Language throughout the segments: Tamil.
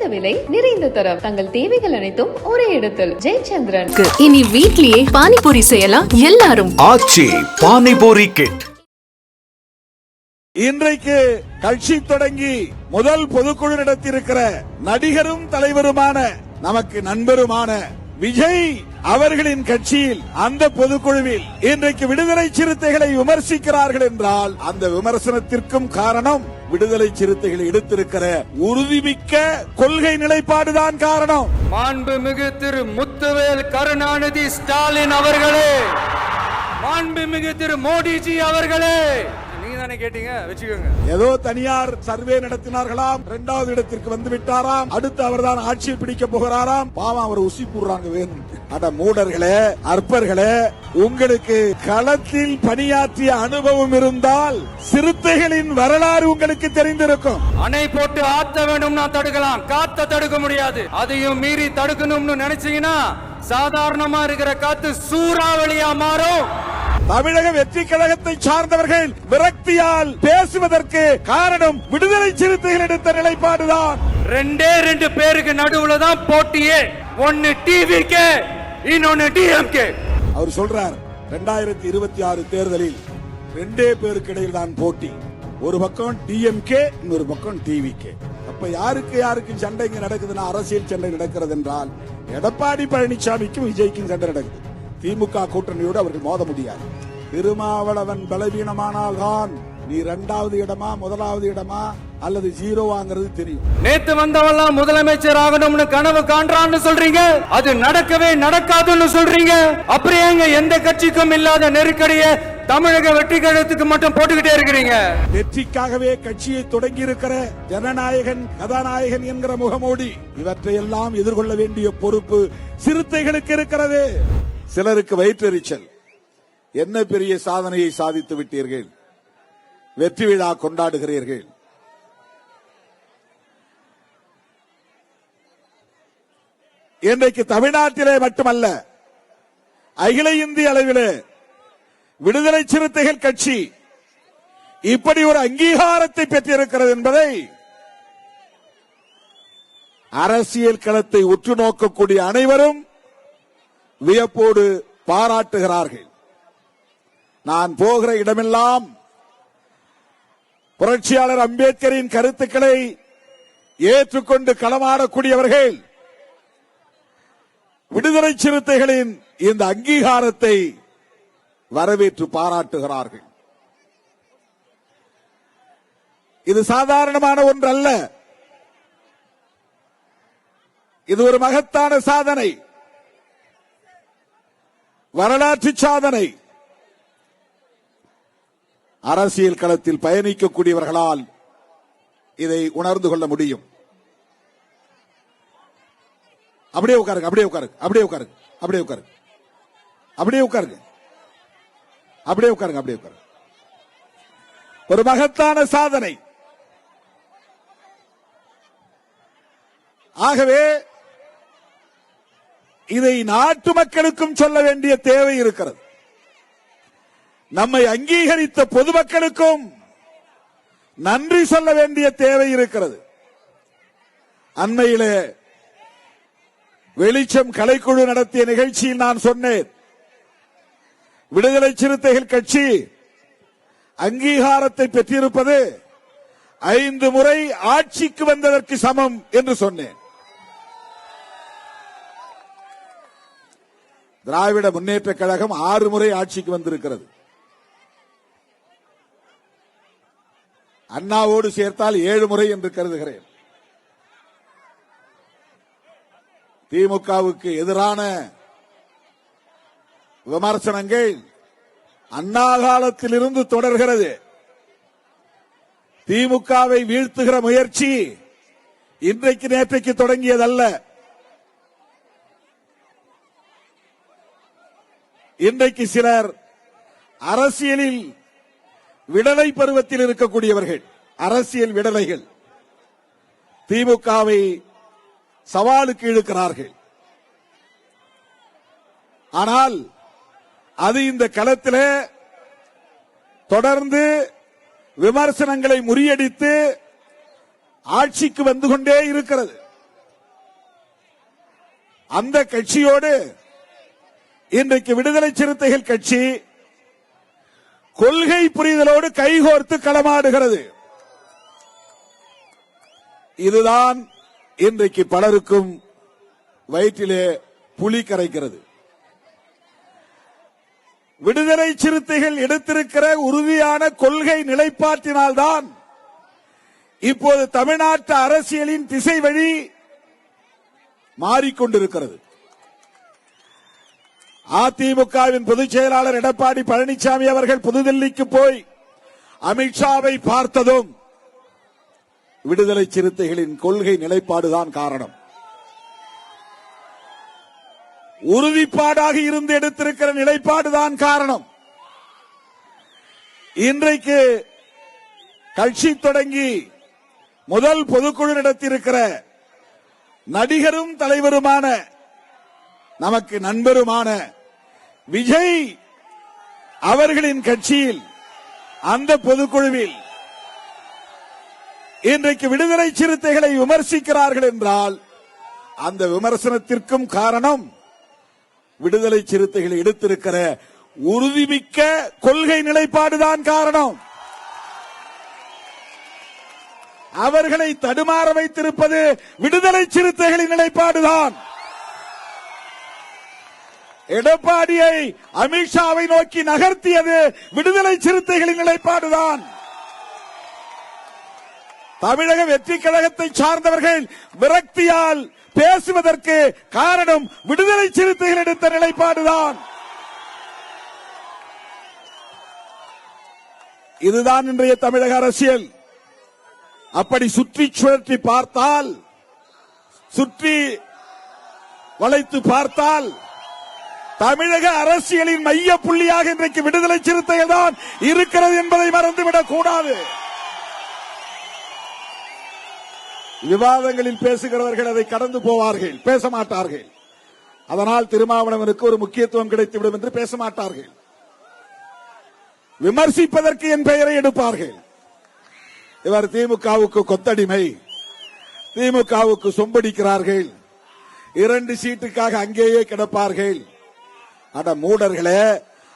குறைந்த விலை நிறைந்த தரம். தங்கள் தேவைகள் அனைத்தும் ஒரே இடத்தில். ஜெயச்சந்திரன். இனி வீட்லயே பானிபூரி செய்யலாம் எல்லாரும். ஆச்சி பானிபூரி கிட் இன்றைக்கு கட்சி தொடங்கி முதல் பொதுக்குழு நடத்தியிருக்கிற நடிகரும் தலைவருமான நமக்கு நண்பருமான விஜய் அவர்களின் கட்சியில் அந்த பொதுக்குழுவில் இன்றைக்கு விடுதலை சிறுத்தைகளை விமர்சிக்கிறார்கள் என்றால் அந்த விமர்சனத்திற்கும் காரணம் விடுதலை சிறுத்தைகள் எடுத்திருக்கிற உறுதிமிக்க கொள்கை நிலைப்பாடுதான் காரணம். மாண்புமிகு திரு முத்துவேல் கருணாநிதி ஸ்டாலின் அவர்களே. மாண்புமிகு திரு மோடிஜி அவர்களே. நீங்க தானே கேட்டீங்க? வச்சுக்கோங்க. ஏதோ தனியார் சர்வே நடத்தினார்களாம். இரண்டாவது இடத்திற்கு வந்து விட்டாராம். அடுத்து அவர்தான் ஆட்சியை பிடிக்க போகிறாராம். பாவம் அவர் உசி போடுறாங்க வேணும். அட மூடர்களே அற்பர்களே உங்களுக்கு களத்தில் பணியாற்றிய அனுபவம் இருந்தால் சிறுத்தைகளின் வரலாறு உங்களுக்கு தெரிந்திருக்கும். அணை போட்டு ஆத்த வேணும்னா தடுக்கலாம். காத்த தடுக்க முடியாது. அதையும் மீறி தடுக்கணும்னு நினைச்சீங்கன்னா சாதாரணமா இருக்கிற காத்து சூறாவளியா மாறும். தமிழக வெற்றி கழகத்தை சார்ந்தவர்கள் விரக்தியால் பேசுவதற்கு காரணம் விடுதலை சிறுத்தைகள் எடுத்த நிலைப்பாடுதான். ரெண்டே ரெண்டு பேருக்கு நடுவுல தான் போட்டியே. ஒன்னு டிவிகே இன்னொன்னு டிஎம்கே. அவர் சொல்றார் ரெண்டாயிரத்தி இருபத்தி ஆறு தேர்தலில் ரெண்டே பேருக்கு இடையில் தான் போட்டி. ஒரு பக்கம் டிஎம்கே இன்னொரு பக்கம் டிவிகே. அப்ப யாருக்கு யாருக்கு சண்டை இங்க நடக்குதுன்னா அரசியல் சண்டை நடக்கிறது என்றால் எடப்பாடி பழனிசாமிக்கும் விஜய்க்கும் சண்டை நடக்குது. திமுக கூட்டணியோடு அவர்கள் மோத முடியாது. திருமாவளவன் பலவீனமானால் தான் நீ இரண்டாவது இடமா முதலாவது இடமா அல்லது ஜீரோ வாங்குறது தெரியும். நேத்து வந்தவெல்லாம் முதலமைச்சர் ஆகணும்னு கனவு காண்றான்னு சொல்றீங்க? அது நடக்கவே நடக்காதுன்னு சொல்றீங்க? அப்புறம் ஏங்க எந்த கட்சிக்கும் இல்லாத நெருக்கடிய தமிழக வெற்றி கழகத்துக்கு மட்டும் போட்டுக்கிட்டே இருக்கிறீங்க? வெற்றிக்காகவே கட்சியை தொடங்கி இருக்கிற ஜனநாயகன் கதாநாயகன் என்கிற முகமூடி இவற்றையெல்லாம் எதிர்கொள்ள வேண்டிய பொறுப்பு சிறுத்தைகளுக்கு இருக்கிறது. சிலருக்கு வயிற்றெரிச்சல். என்ன பெரிய சாதனையை சாதித்து விட்டீர்கள்? வெற்றி விழா கொண்டாடுகிறீர்கள். இன்றைக்கு தமிழ்நாட்டிலே மட்டுமல்ல அகில இந்திய அளவிலே விடுதலை சிறுத்தைகள் கட்சி இப்படி ஒரு அங்கீகாரத்தை பெற்றிருக்கிறது என்பதை அரசியல் களத்தை உற்று நோக்கக்கூடிய அனைவரும் வியப்போடு பாராட்டுகிறார்கள். நான் போகிற இடமெல்லாம் புரட்சியாளர் அம்பேத்கரின் கருத்துக்களை ஏற்றுக்கொண்டு களமாடக்கூடியவர்கள் விடுதலை சிறுத்தைகளின் இந்த அங்கீகாரத்தை வரவேற்று பாராட்டுகிறார்கள். இது சாதாரணமான ஒன்றல்ல. இது ஒரு மகத்தான சாதனை. வரலாற்று சாதனை. அரசியல் களத்தில் பயணிக்கக்கூடியவர்களால் இதை உணர்ந்து கொள்ள முடியும். அப்படியே உட்காருங்க அப்படியே உட்காருங்க அப்படியே உட்காருங்க அப்படியே உட்காருங்க. அப்படியே உட்காருங்க. அப்படியே உட்காருங்க அப்படியே உட்காருங்க. ஒரு மகத்தான சாதனை. ஆகவே இதை நாட்டு மக்களுக்கும் சொல்ல வேண்டிய தேவை இருக்கிறது. நம்மை அங்கீகரித்த பொதுமக்களுக்கும் நன்றி சொல்ல வேண்டிய தேவை இருக்கிறது. அண்மையிலே வெளிச்சம் கலைக்குழு நடத்திய நிகழ்ச்சியில் நான் சொன்னேன் விடுதலை சிறுத்தைகள் கட்சி அங்கீகாரத்தை பெற்றிருப்பது ஐந்து முறை ஆட்சிக்கு வந்ததற்கு சமம் என்று சொன்னேன். திராவிட முன்னேற்ற கழகம் ஆறு முறை ஆட்சிக்கு வந்திருக்கிறது. அண்ணாவோடு சேர்த்தால் ஏழு முறை என்று கருதுகிறேன். திமுகவுக்கு எதிரான விமர்சனங்கள் அண்ணா காலத்தில் இருந்து தொடர்கிறது. திமுகவை வீழ்த்துகிற முயற்சி இன்றைக்கு நேற்றைக்கு தொடங்கியதல்ல. இன்றைக்கு சிலர் அரசியலில் விடலை பருவத்தில் இருக்கக்கூடியவர்கள் அரசியல் விடலைகள். திமுகவை சவாலுக்கு இழுக்கிறார்கள். ஆனால் அது இந்த களத்தில் தொடர்ந்து விமர்சனங்களை முறியடித்து ஆட்சிக்கு வந்து கொண்டே இருக்கிறது. அந்த கட்சியோடு இன்றைக்கு விடுதலை சிறுத்தைகள் கட்சி கொள்கை புரிதலோடு கைகோர்த்து களமாடுகிறது. இதுதான் இன்றைக்கு பலருக்கும் வயிற்றிலே புலி கரைக்கிறது. விடுதலை சிறுத்தைகள் எடுத்திருக்கிற உறுதியான கொள்கை நிலைப்பாட்டினால்தான் இப்போது தமிழ்நாட்டு அரசியலின் திசை வழி மாறிக்கொண்டிருக்கிறது. அதிமுகவின் பொதுச் செயலாளர் எடப்பாடி பழனிசாமி அவர்கள் புதுதில்லிக்கு போய் அமித்ஷாவை பார்த்ததும் விடுதலை சிறுத்தைகளின் கொள்கை நிலைப்பாடுதான் காரணம். உறுதிப்பாடாக இருந்து எடுத்திருக்கிற நிலைப்பாடுதான் காரணம். இன்றைக்கு கட்சி தொடங்கி முதல் பொதுக்குழு நடத்தியிருக்கிற நடிகரும் தலைவருமான நமக்கு நண்பருமான விஜய் அவர்களின் கட்சியில் அந்த பொதுக்குழுவில் இன்றைக்கு விடுதலை சிறுத்தைகளை விமர்சிக்கிறார்கள் என்றால் அந்த விமர்சனத்திற்கும் காரணம் விடுதலை சிறுத்தைகள் எடுத்திருக்கிற உறுதிமிக்க கொள்கை நிலைப்பாடுதான் காரணம். அவர்களை தடுமாற வைத்திருப்பது விடுதலை சிறுத்தைகளின் நிலைப்பாடுதான். எடப்பாடியை அமித்ஷாவை நோக்கி நகர்த்தியது விடுதலை சிறுத்தைகளின் நிலைப்பாடுதான். தமிழக வெற்றி கழகத்தை சார்ந்தவர்கள் விரக்தியால் பேசுவதற்கு காரணம் விடுதலை சிறுத்தைகள் எடுத்த நிலைப்பாடுதான். இதுதான் இன்றைய தமிழக அரசியல். அப்படி சுற்றி சுழற்றி பார்த்தால் சுற்றி வளைத்து பார்த்தால் தமிழக அரசியலின் மைய புள்ளியாக இன்றைக்கு விடுதலை சிறுத்தைகள் தான் இருக்கிறது என்பதை மறந்துவிடக் கூடாது விவாதங்களில் பேசுகிறவர்கள் அதை கடந்து போவார்கள் பேச மாட்டார்கள். அதனால் திருமாவளவனுக்கு ஒரு முக்கியத்துவம் கிடைத்துவிடும் என்று பேச மாட்டார்கள். விமர்சிப்பதற்கு என் பெயரை எடுப்பார்கள். இவர் திமுகவுக்கு கொத்தடிமை திமுகவுக்கு சொம்படிக்கிறார்கள். இரண்டு சீட்டுக்காக அங்கேயே கிடப்பார்கள். அட மூடர்களே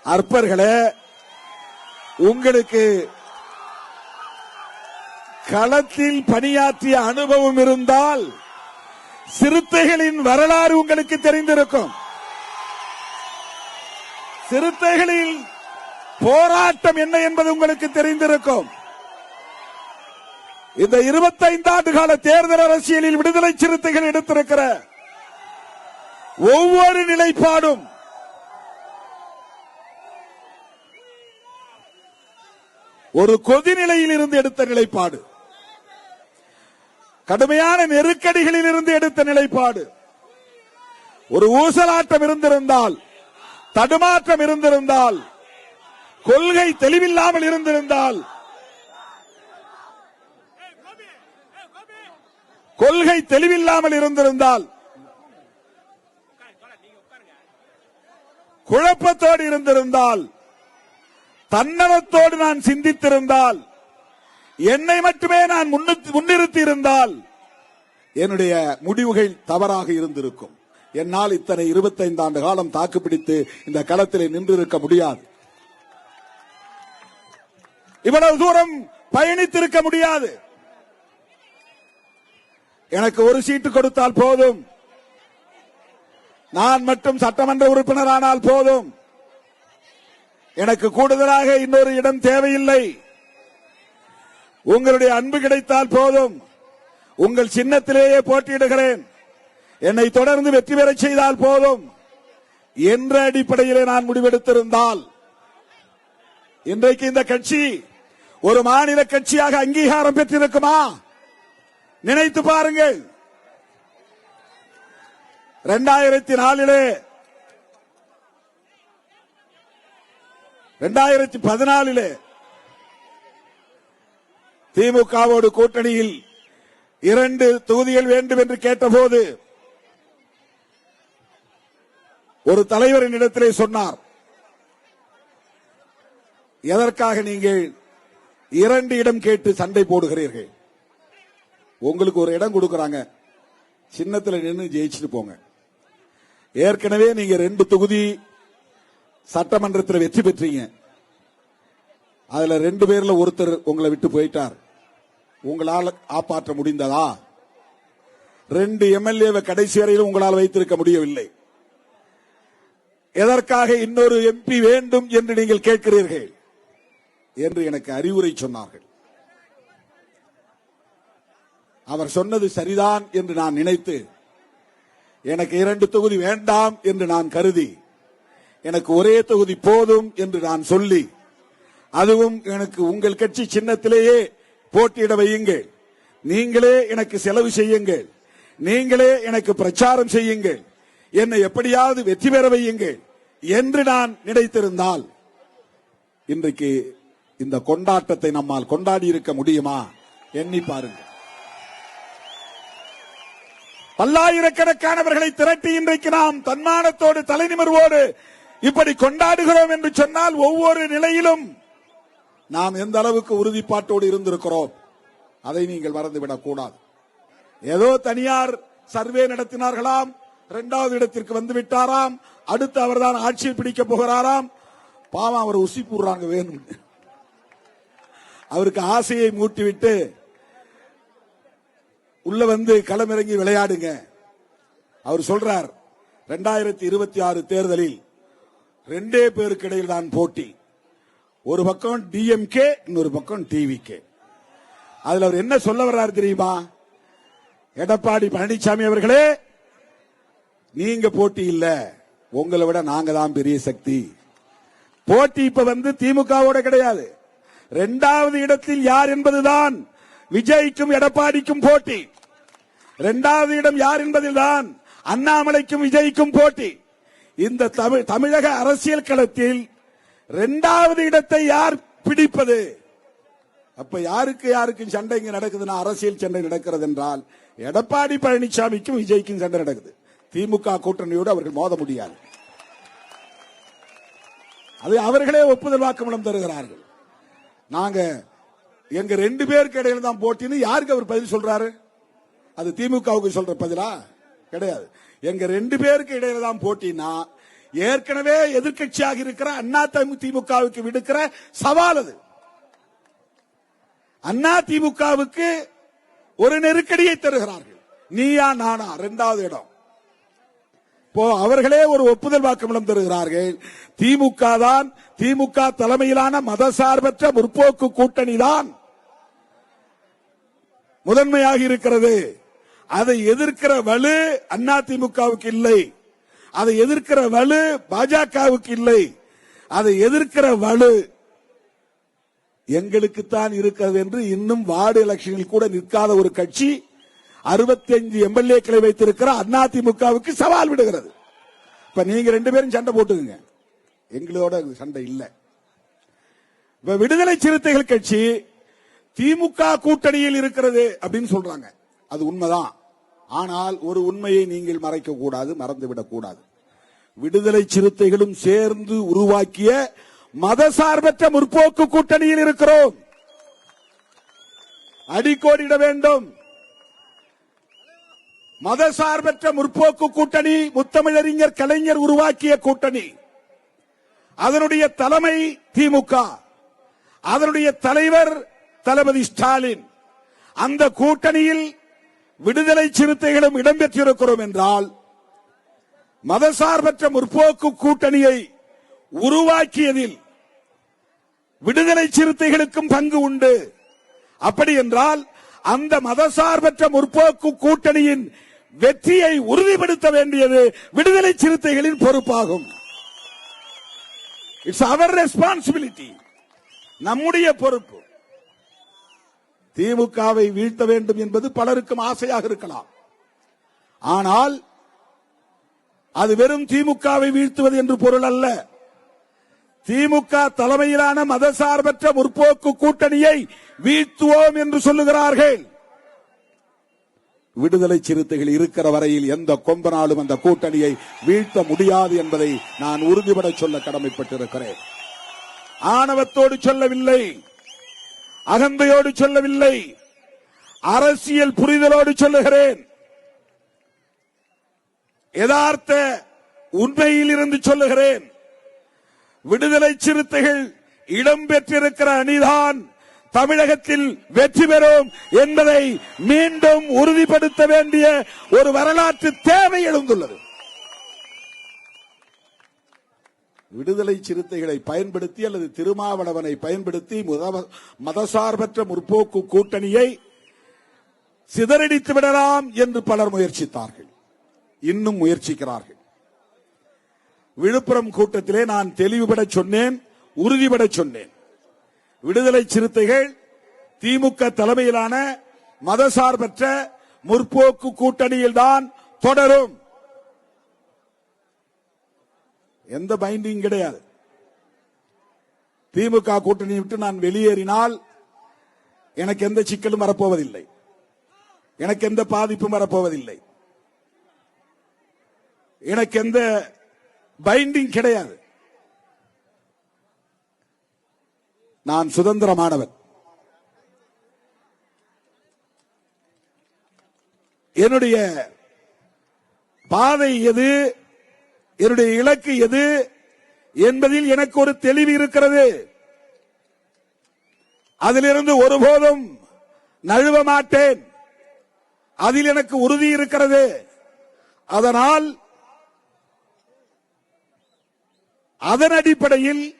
அற்பர்களே உங்களுக்கு களத்தில் பணியாற்றிய அனுபவம் இருந்தால் சிறுத்தைகளின் வரலாறு உங்களுக்கு தெரிந்திருக்கும். சிறுத்தைகளின் போராட்டம் என்ன என்பது உங்களுக்கு தெரிந்திருக்கும். இந்த 25 ஆண்டு கால தேர்தல் அரசியலில் விடுதலை சிறுத்தைகள் எடுத்திருக்கிற ஒவ்வொரு நிலைப்பாடும் ஒரு கொதிநிலையில் இருந்து எடுத்த நிலைப்பாடு. கடுமையான நெருக்கடிகளில் இருந்து எடுத்த நிலைப்பாடு. ஒரு ஊசலாட்டம் இருந்திருந்தால் தடுமாற்றம் இருந்திருந்தால் கொள்கை தெளிவில்லாமல் இருந்திருந்தால் கொள்கை தெளிவில்லாமல் இருந்திருந்தால் குழப்பத்தோடு இருந்திருந்தால் தன்னலத்தோடு நான் சிந்தித்திருந்தால் என்னை மட்டுமே நான் முன்னிறுத்தி- முன்னிறுத்தி இருந்தால் என்னுடைய முடிவுகள் தவறாக இருந்திருக்கும். என்னால் இத்தனை 25 ஆண்டு காலம் தாக்குப்பிடித்து இந்த களத்திலே நின்றிருக்க முடியாது. இவ்வளவு தூரம் பயணித்திருக்க முடியாது. எனக்கு ஒரு சீட்டு கொடுத்தால் போதும். நான் மட்டும் சட்டமன்ற உறுப்பினரானால் போதும். எனக்கு கூடுதலாக இன்னொரு இடம் தேவையில்லை. உங்களுடைய அன்பு கிடைத்தால் போதும். உங்கள் சின்னத்திலேயே போட்டியிடுகிறேன். என்னை தொடர்ந்து வெற்றி பெறச் செய்தால் போதும். என்ற அடிப்படையிலே நான் முடிவெடுத்திருந்தால். இன்றைக்கு இந்த கட்சி ஒரு மாநில கட்சியாக அங்கீகாரம் பெற்றிருக்குமா? நினைத்து பாருங்கள். இரண்டாயிரத்தி நாலிலே இரண்டாயிரத்தி பதினாலிலே திமுகவோடு கூட்டணியில் இரண்டு தொகுதிகள் வேண்டும் என்று கேட்டபோது ஒரு தலைவரின் இடத்திலே சொன்னார் எதற்காக நீங்கள் இரண்டு இடம் கேட்டு சண்டை போடுகிறீர்கள்? உங்களுக்கு ஒரு இடம் கொடுக்கறாங்க. சின்னத்துல நின்று ஜெயிச்சுட்டு போங்க. ஏற்கனவே நீங்க ரெண்டு தொகுதி சட்டமன்றத்தில் வெற்றி பெற்றீங்க. அதுல ரெண்டு பேர்ல ஒருத்தர் உங்களை விட்டு போயிட்டார். உங்களால் காப்பாற்ற முடிந்ததா? ரெண்டு எம்எல்ஏவை கடைசி வரையிலும் உங்களால் வைத்திருக்க முடியவில்லை. எதற்காக இன்னொரு எம்பி வேண்டும் என்று நீங்கள் கேட்கிறீர்கள்? என்று எனக்கு அறிவுரை சொன்னார்கள். அவர் சொன்னது சரிதான் என்று நான் நினைத்து எனக்கு இரண்டு தொகுதி வேண்டாம் என்று நான் கருதி எனக்கு ஒரே தொகுதி போதும் என்று நான் சொல்லி அதுவும் எனக்கு உங்கள் கட்சி சின்னத்திலேயே போட்டியிட வையுங்கள். நீங்களே எனக்கு செலவு செய்யுங்கள். நீங்களே எனக்கு பிரச்சாரம் செய்யுங்கள். என்னை எப்படியாவது வெற்றி பெற வையுங்கள் என்று நான் நினைத்திருந்தால் இன்றைக்கு இந்த கொண்டாட்டத்தை நம்மால் கொண்டாடி இருக்க முடியுமா? எண்ணி பாருங்கள். பல்லாயிரக்கணக்கானவர்களை திரட்டி இன்றைக்கு நாம் தன்மானத்தோடு தலைநிமர்வோடு இப்படி கொண்டாடுகிறோம் என்று சொன்னால் ஒவ்வொரு நிலையிலும் நாம் எந்த அளவுக்கு உறுதிப்பாட்டோடு இருந்திருக்கிறோம் அதை நீங்கள் மறந்துவிடக் கூடாது. ஏதோ தனியார் சர்வே நடத்தினார்களாம் இரண்டாவது இடத்திற்கு வந்து விட்டாராம் அடுத்து அவர்தான் ஆட்சியை பிடிக்க போகிறாராம். பாவம் அவர் உசி போடுறாங்க வேணும். அவருக்கு ஆசையை மூட்டிவிட்டு உள்ள வந்து களமிறங்கி விளையாடுங்க. அவர் சொல்றார் இரண்டாயிரத்தி இருபத்தி ஆறு தேர்தலில் ரெண்டே பேருக்கு இடையில் தான் போட்டி. ஒரு பக்கம் டிஎம்கே இன்னொரு பக்கம் டிவிகே அதுல அவர் என்ன சொல்ல வர்றாரு தெரியுமா? எடப்பாடி பழனிசாமி அவர்களே நீங்க போட்டி இல்ல. உங்களை விட நாங்க தான் பெரிய சக்தி. போட்டி இப்ப வந்து திமுகவோட கிடையாது. இரண்டாவது இடத்தில் யார் என்பதுதான் விஜய்க்கும் எடப்பாடிக்கும் போட்டி. இரண்டாவது இடம் யார் என்பதில்தான் அண்ணாமலைக்கும் விஜய்க்கும் போட்டி. இந்த தமிழ் தமிழக அரசியல் களத்தில் இரண்டாவது இடத்தை யார் பிடிப்பது? அப்ப யாருக்கு யாருக்கும் சண்டை இங்க நடக்குதுன்னா அரசியல் சண்டை நடக்கிறது என்றால் எடப்பாடி பழனிசாமிக்கும் விஜய்க்கும் சண்டை நடக்குது. திமுக கூட்டணியோடு அவர்கள் மோத முடியாது. அது அவர்களே ஒப்புதல் வாக்குமூலம் தருகிறார்கள். நாங்க எங்க ரெண்டு பேருக்கு இடையில தான் போட்டின்னு யாருக்கு அவர் பதில் சொல்றாரு? அது திமுகவுக்கு சொல்ற பதிலா? கிடையாது. எங்க ரெண்டு பேருக்கு இடையில தான் போட்டினா ஏற்கனவே எதிர்க்கட்சியாக இருக்கிற அண்ணா திமுகவுக்கு விடுக்கிற சவால் அது. அண்ணா திமுகவுக்கு ஒரு நெருக்கடியை தருகிறார்கள். நீயா நானா? இரண்டாவது இடம். இப்போ அவர்களே ஒரு ஒப்புதல் வாக்குமூலம் தருகிறார்கள். திமுக தான் திமுக தலைமையிலான மதசார்பற்ற முற்போக்கு கூட்டணி தான் முதன்மையாக இருக்கிறது. அதை எதிர்க்கிற வலு அண்ணா திமுகவுக்கு இல்லை. அதை எதிர்க்கிற வலு பாஜகவுக்கு இல்லை. அதை எதிர்க்கிற வலு எங்களுக்குத்தான் இருக்கிறது என்று இன்னும் வார்டு எலெக்ஷனில் கூட நிற்காத ஒரு கட்சி 65 எம்எல்ஏக்களை வைத்திருக்கிற அதிமுகவுக்கு சவால் விடுகிறது. இப்ப நீங்க ரெண்டு பேரும் சண்டை போட்டுக்குங்க. எங்களோட சண்டை இல்லை. இப்ப விடுதலை சிறுத்தைகள் கட்சி திமுக கூட்டணியில் இருக்கிறது அப்படின்னு சொல்றாங்க. அது உண்மைதான். ஆனால் ஒரு உண்மையை நீங்கள் மறைக்க கூடாது மறந்துவிடக் கூடாது விடுதலை சிறுத்தைகளும் சேர்ந்து உருவாக்கிய மதசார்பற்ற முற்போக்கு கூட்டணியில் இருக்கிறோம். அடிக்கோடிட வேண்டும். மதசார்பற்ற முற்போக்கு கூட்டணி முத்தமிழறிஞர் கலைஞர் உருவாக்கிய கூட்டணி. அதனுடைய தலைமை திமுக. அதனுடைய தலைவர் தளபதி ஸ்டாலின். அந்த கூட்டணியில் விடுதலை சிறுத்தைகளும் இடம்பெற்றிருக்கிறோம் என்றால் மதசார்பற்ற முற்போக்கு கூட்டணியை உருவாக்கியதில் விடுதலை சிறுத்தைகளுக்கும் பங்கு உண்டு. அப்படி என்றால் அந்த மதசார்பற்ற முற்போக்கு கூட்டணியின் வெற்றியை உறுதிப்படுத்த வேண்டியது விடுதலை சிறுத்தைகளின் பொறுப்பாகும். இட்ஸ் அவர் ரெஸ்பான்சிபிலிட்டி நம்முடைய பொறுப்பு. திமுகவை வீழ்த்த வேண்டும் என்பது பலருக்கும் ஆசையாக இருக்கலாம். ஆனால் அது வெறும் திமுகவை வீழ்த்துவது என்று பொருள் அல்ல. திமுக தலைமையிலான மதசார்பற்ற முற்போக்கு கூட்டணியை வீழ்த்துவோம் என்று சொல்லுகிறார்கள். விடுதலை சிறுத்தைகள் இருக்கிற வரையில் எந்த கொம்பனாலும் அந்த கூட்டணியை வீழ்த்த முடியாது என்பதை நான் உறுதிபட சொல்ல கடமைப்பட்டிருக்கிறேன். ஆணவத்தோடு சொல்லவில்லை. அகந்தையோடு சொல்லவில்லை. அரசியல் புரிதலோடு சொல்லுகிறேன். யதார்த்த உண்மையில் இருந்து சொல்லுகிறேன். விடுதலை சிறுத்தைகள் இடம்பெற்றிருக்கிற அணிதான் தமிழகத்தில் வெற்றி பெறும் என்பதை மீண்டும் உறுதிப்படுத்த வேண்டிய ஒரு வரலாற்று தேவை எழுந்துள்ளது. விடுதலை சிறுத்தைகளை பயன்படுத்தி அல்லது திருமாவளவனை பயன்படுத்தி முத- மதசார்பற்ற முற்போக்கு கூட்டணியை சிதறடித்து விடலாம் என்று பலர் முயற்சித்தார்கள். இன்னும் முயற்சிக்கிறார்கள். விழுப்புரம் கூட்டத்திலே நான் தெளிவுபட சொன்னேன் உறுதிபட சொன்னேன். விடுதலை சிறுத்தைகள் திமுக தலைமையிலான மதசார்பற்ற முற்போக்கு கூட்டணியில்தான் தொடரும். எந்த பைண்டிங் கிடையாது. திமுக கூட்டணி விட்டு நான் வெளியேறினால் எனக்கு எந்த சிக்கலும் வரப்போவதில்லை. எனக்கு எந்த பாதிப்பும் வரப்போவதில்லை. எனக்கு எந்த பைண்டிங் கிடையாது. நான் சுதந்திரமானவன். என்னுடைய பாதை எது? என்னுடைய இலக்கு எது என்பதில் எனக்கு ஒரு தெளிவு இருக்கிறது. அதிலிருந்து ஒருபோதும் நழுவ மாட்டேன். அதில் எனக்கு உறுதி இருக்கிறது. அதனால் அதன் அடிப்படையில்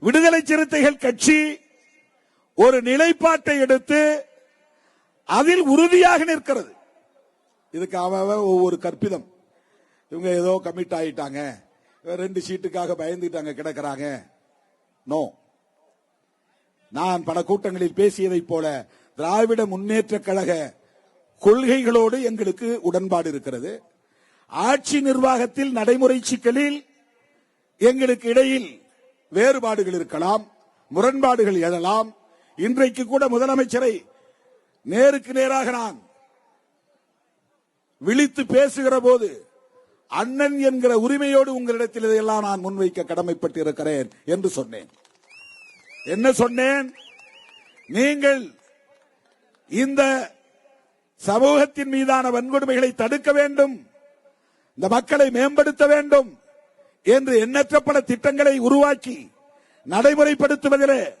விடுதலை சிறுத்தைகள் கட்சி ஒரு நிலைப்பாட்டை எடுத்து அதில் உறுதியாக நிற்கிறது. இதுக்கு அவ ஒவ்வொரு கற்பிதம். இவங்க ஏதோ கமிட் ஆயிட்டாங்க. ரெண்டு சீட்டுக்காக பயந்துட்டாங்க கிடக்கிறாங்க. நோ நான் பல கூட்டங்களில் பேசியதைப் போல திராவிட முன்னேற்ற கழக கொள்கைகளோடு எங்களுக்கு உடன்பாடு இருக்கிறது. ஆட்சி நிர்வாகத்தில் நடைமுறை சிக்கலில் எங்களுக்கு இடையில் வேறுபாடுகள் இருக்கலாம் முரண்பாடுகள் எழலாம். இன்றைக்கு கூட முதலமைச்சரை நேருக்கு நேராக நான் விழித்து பேசுகிற போது அண்ணன் என்கிற உரிமையோடு உங்களிடத்தில் இதையெல்லாம் நான் முன்வைக்க கடமைப்பட்டு இருக்கிறேன் என்று சொன்னேன். என்ன சொன்னேன்? நீங்கள் இந்த சமூகத்தின் மீதான வன்கொடுமைகளை தடுக்க வேண்டும் இந்த மக்களை மேம்படுத்த வேண்டும் என்று எண்ணற்ற பல திட்டங்களை உருவாக்கி நடைமுறைப்படுத்துவதிலே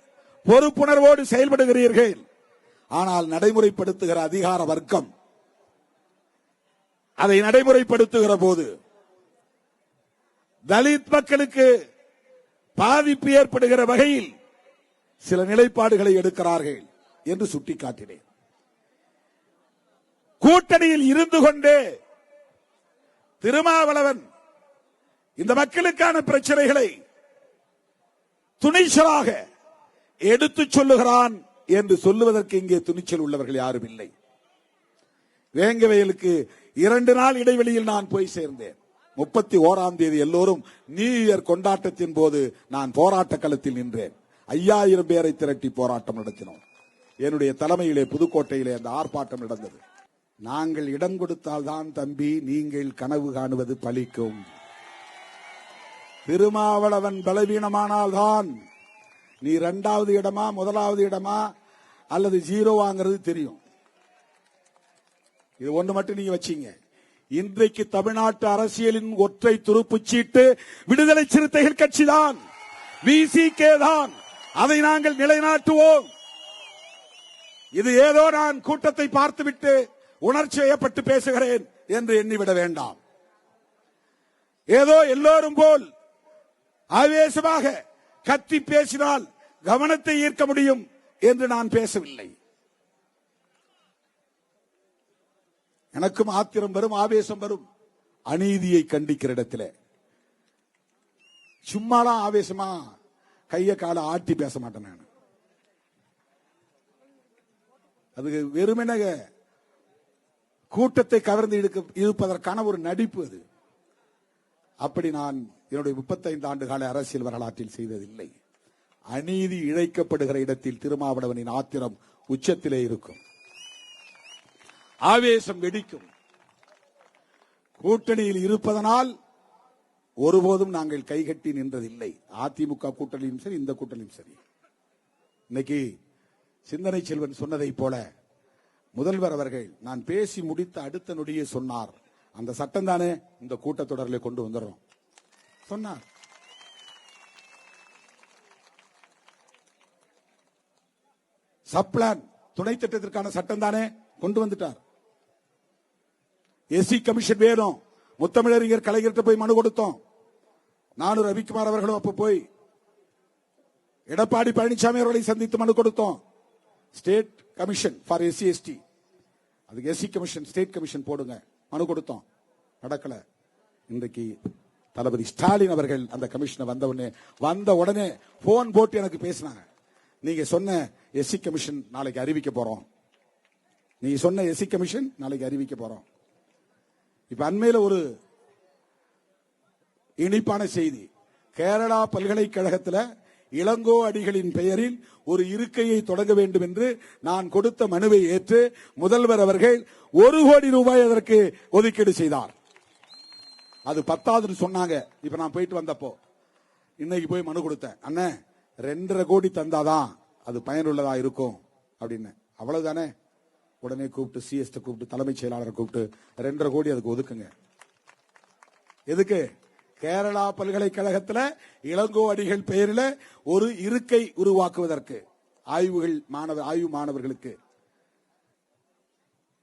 பொறுப்புணர்வோடு செயல்படுகிறீர்கள். ஆனால் நடைமுறைப்படுத்துகிற அதிகார வர்க்கம் அதை நடைமுறைப்படுத்துகிற போது தலித் மக்களுக்கு பாதிப்பு ஏற்படுகிற வகையில் சில நிலைப்பாடுகளை எடுக்கிறார்கள் என்று சுட்டிக்காட்டினேன். கூட்டணியில் இருந்து கொண்டே திருமாவளவன் இந்த மக்களுக்கான பிரச்சனைகளை துணிச்சலாக எடுத்துச் சொல்லுகிறான் என்று சொல்லுவதற்கு இங்கே துணிச்சல் உள்ளவர்கள் யாரும் இல்லை. வேங்கவேலுக்கு இரண்டு நாள் இடைவெளியில் நான் போய் சேர்ந்தேன். முப்பத்தி ஓராம் தேதி எல்லோரும் நியூ இயர் கொண்டாட்டத்தின் போது நான் போராட்ட களத்தில் நின்றேன். ஐயாயிரம் பேரை திரட்டி போராட்டம் நடத்தினோம். என்னுடைய தலைமையிலே புதுக்கோட்டையிலே அந்த ஆர்ப்பாட்டம் நடந்தது. நாங்கள் இடம் கொடுத்தால்தான் தம்பி நீங்கள் கனவு காணுவது பலிக்கும் திருமாவளவன் பலவீனமானால்தான். நீ இரண்டாவது இடமா முதலாவது இடமா அல்லது ஜீரோவாங்கிறது தெரியும். இது ஒண்ணு மட்டும் நீங்க வச்சீங்க. இன்றைக்கு தமிழ்நாட்டு அரசியலின் ஒற்றை துருப்பு சீட்டு விடுதலை சிறுத்தைகள் கட்சிதான். விசிகே தான். அதை நாங்கள் நிலைநாட்டுவோம். இது ஏதோ நான் கூட்டத்தை பார்த்துவிட்டு உணர்ச்சி வயப்பட்டு பேசுகிறேன் என்று எண்ணிவிட வேண்டாம். ஏதோ எல்லோரும் போல் ஆவேசமாக கத்தி பேசினால் கவனத்தை ஈர்க்க முடியும் என்று நான் பேசவில்லை. எனக்கும் ஆத்திரம் வரும் ஆவேசம் வரும். அநீதியை கண்டிக்கிற இடத்துல. சும்மாலாம் ஆவேசமா? கைய கால ஆட்டி பேச மாட்டேன் நான். அது வெறுமெனக கூட்டத்தை கவர்ந்து இழுக்க இழுப்பதற்கான ஒரு நடிப்பு அது. அப்படி நான் என்னுடைய முப்பத்தைந்து ஆண்டு கால அரசியல் வரலாற்றில் செய்ததில்லை. அநீதி இழைக்கப்படுகிற இடத்தில் திருமாவளவனின் ஆத்திரம் உச்சத்திலே இருக்கும். ஆவேசம் வெடிக்கும். கூட்டணியில் இருப்பதனால் ஒருபோதும் நாங்கள் கைகட்டி நின்றதில்லை. அதிமுக கூட்டணியும் சரி இந்த கூட்டணியும் சரி. இன்னைக்கு சிந்தனை செல்வன் சொன்னதை போல முதல்வர் அவர்கள் நான் பேசி முடித்த அடுத்த நொடியே சொன்னார். அந்த சட்டம் தானே இந்த கூட்டத்தொடரில் கொண்டு வந்துடுறோம் சொன்னார். சப்ளான் துணை திட்டத்திற்கான சட்டம் தானே கொண்டு வந்துட்டார். எஸ்சி கமிஷன் வேணும். முத்தமிழறிஞர் கலைஞர்கிட்ட போய் மனு கொடுத்தோம். நானும் ரவிக்குமார் அவர்களும் அப்ப போய் எடப்பாடி பழனிசாமி அவர்களை சந்தித்து மனு கொடுத்தோம். State commission for SC ST அதுக்கு எஸ்சி கமிஷன் ஸ்டேட் கமிஷன் போடுங்க. மனு கொடுத்தோம். நடக்கல. இன்றைக்கு தளபதி ஸ்டாலின் அவர்கள் அந்த கமிஷனை வந்த உடனே வந்த உடனே போன் போட்டு எனக்கு பேசினாங்க. நீங்க சொன்ன எஸ்சி கமிஷன் நாளைக்கு அறிவிக்க போறோம். நீங்க சொன்ன எஸ்சி கமிஷன் நாளைக்கு அறிவிக்க போறோம். இப்ப அண்மையில ஒரு இனிப்பான செய்தி. கேரளா பல்கலைக்கழகத்தில் இளங்கோ அடிகளின் பெயரில் ஒரு இருக்கையை தொடங்க வேண்டும் என்று நான் கொடுத்த மனுவை ஏற்று முதல்வர் அவர்கள் ஒரு கோடி ரூபாய் அதற்கு ஒதுக்கீடு செய்தார். அது பத்தாதுன்னு சொன்னாங்க. இப்ப நான் போயிட்டு வந்தப்போ இன்னைக்கு போய் மனு கொடுத்தேன். அண்ணன் ரெண்டரை கோடி தந்தாதான் அது பயனுள்ளதா இருக்கும் அப்படின்னு. அவ்வளவுதானே? உடனே கூப்பிட்டு சிஎஸ்ட கூப்பிட்டு தலைமைச் செயலாளரை கூப்பிட்டு ரெண்டரை கோடி அதுக்கு ஒதுக்குங்க. எதுக்கு? கேரளா பல்கலைக்கழகத்துல இளங்கோ அடிகள் பெயரில் ஒரு இருக்கை உருவாக்குவதற்கு. ஆய்வுகள் மாணவர் ஆய்வு மாணவர்களுக்கு.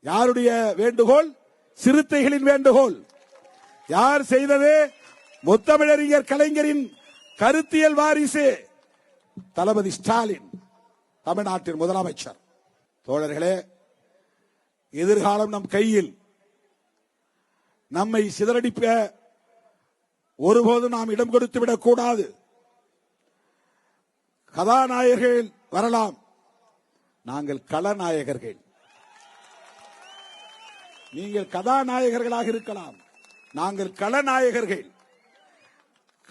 யாருடைய வேண்டுகோள்? சிறுத்தைகளின் வேண்டுகோள். யார் செய்தது? முத்தமிழறிஞர் கலைஞரின் கருத்தியல் வாரிசு. தளபதி ஸ்டாலின் தமிழ்நாட்டின் முதலமைச்சர். தோழர்களே எதிர்காலம் நம் கையில். நம்மை சிதறடிப்ப ஒருபோதும் நாம் இடம் கொடுத்து விடக் கூடாது கதாநாயகர்கள் வரலாம். நாங்கள் களநாயகர்கள் நீங்கள் கதாநாயகர்களாக இருக்கலாம். நாங்கள் களநாயகர்கள்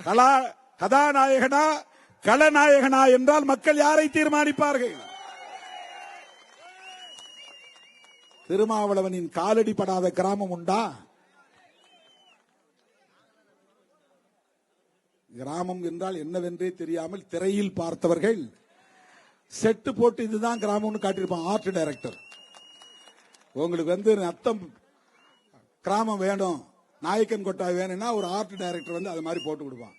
கலா கதாநாயகனா களநாயகனா என்றால் மக்கள் யாரை தீர்மானிப்பார்கள்? திருமாவளவனின் காலடி படாத கிராமம் உண்டா? கிராமம் என்றால் என்னவென்றே தெரியாமல் திரையில் பார்த்தவர்கள் செட்டு போட்டு இதுதான் கிராமம்னு காட்டியிருப்பான் ஆர்ட் டைரக்டர் உங்களுக்கு வந்து அத்தம் கிராமம் வேணும் நாயக்கன் கொட்டாய் வேணும்னா ஒரு ஆர்ட் டைரக்டர் வந்து அது மாதிரி போட்டு கொடுப்பான்.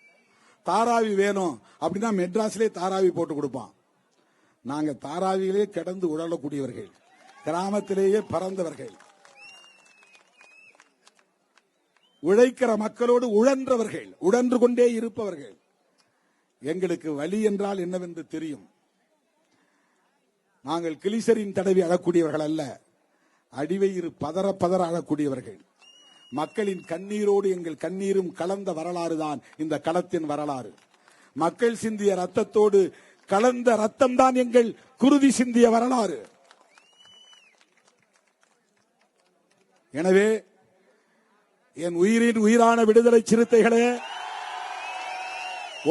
தாராவி வேணும் அப்படின்னா மெட்ராஸ்லேயே தாராவி போட்டு கொடுப்பான். நாங்க தாராவியிலே கிடந்து உழலக்கூடியவர்கள். கிராமத்திலேயே பறந்தவர்கள். உழைக்கிற மக்களோடு உழன்றவர்கள் உழன்று கொண்டே இருப்பவர்கள். எங்களுக்கு வலி என்றால் என்னவென்று தெரியும். நாங்கள் கிளிசரின் தடவி அழக்கூடியவர்கள் அல்ல அடிவயிறு பதற பதற அழக்கூடியவர்கள். மக்களின் கண்ணீரோடு எங்கள் கண்ணீரும் கலந்த வரலாறு தான் இந்த களத்தின் வரலாறு. மக்கள் சிந்திய ரத்தத்தோடு கலந்த ரத்தம் தான் எங்கள் குருதி சிந்திய வரலாறு. எனவே என் உயிரின் உயிரான விடுதலை சிறுத்தைகளே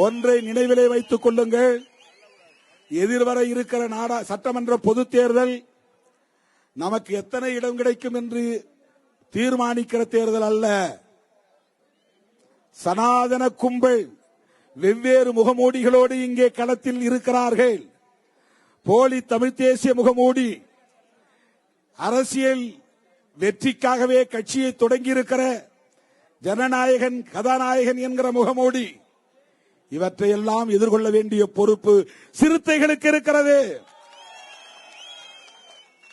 ஒன்றை நினைவிலே வைத்துக் கொள்ளுங்கள். எதிர்வர இருக்கிற நாடா சட்டமன்ற பொதுத் தேர்தல் நமக்கு எத்தனை இடம் கிடைக்கும் என்று தீர்மானிக்கிற தேர்தல் அல்ல. சனாதன கும்பல் வெவ்வேறு முகமூடிகளோடு இங்கே களத்தில் இருக்கிறார்கள். போலி தமிழ் தேசிய முகமூடி அரசியல் வெற்றிக்காகவே கட்சியை தொடங்கியிருக்கிற ஜனநாயகன் கதாநாயகன் என்கிற முகமூடி இவற்றையெல்லாம் எதிர்கொள்ள வேண்டிய பொறுப்பு சிறுத்தைகளுக்கு இருக்கிறது.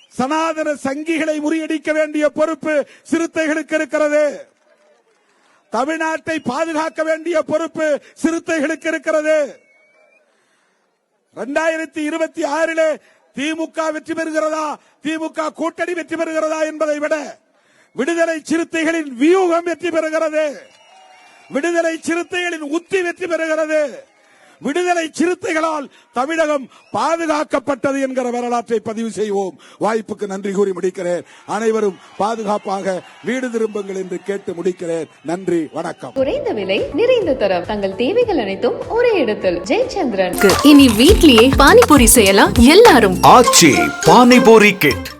சனாதன சங்கிகளை முறியடிக்க வேண்டிய பொறுப்பு சிறுத்தைகளுக்கு இருக்கிறது. தமிழ்நாட்டை பாதுகாக்க வேண்டிய பொறுப்பு சிறுத்தைகளுக்கு இருக்கிறது. இரண்டாயிரத்தி இருபத்தி ஆறிலே திமுக வெற்றி பெறுகிறதா? திமுக கூட்டணி வெற்றி பெறுகிறதா என்பதை விட விடுதலை சிறுத்தைகளின் வியூகம் வெற்றி பெறுகிறது. விடுதலை சிறுத்தைகளின் உத்தி வெற்றி பெறுகிறது. விடுதலை சிறுத்தைகளால் தமிழகம் பாதுகாக்கப்பட்டது என்கிற வரலாற்றை பதிவு செய்வோம். வாய்ப்புக்கு நன்றி கூறி முடிக்கிறேன். அனைவரும் பாதுகாப்பாக வீடு திரும்புங்கள் என்று கேட்டு முடிக்கிறேன். நன்றி வணக்கம். குறைந்த விலை நிறைந்த தரம். தங்கள் தேவைகள் அனைத்தும் ஒரே இடத்தில். ஜெயச்சந்திரன். இனி வீட்லயே பானிபூரி செய்யலாம். எல்லாரும். ஆச்சி பானிபூரி கிட்.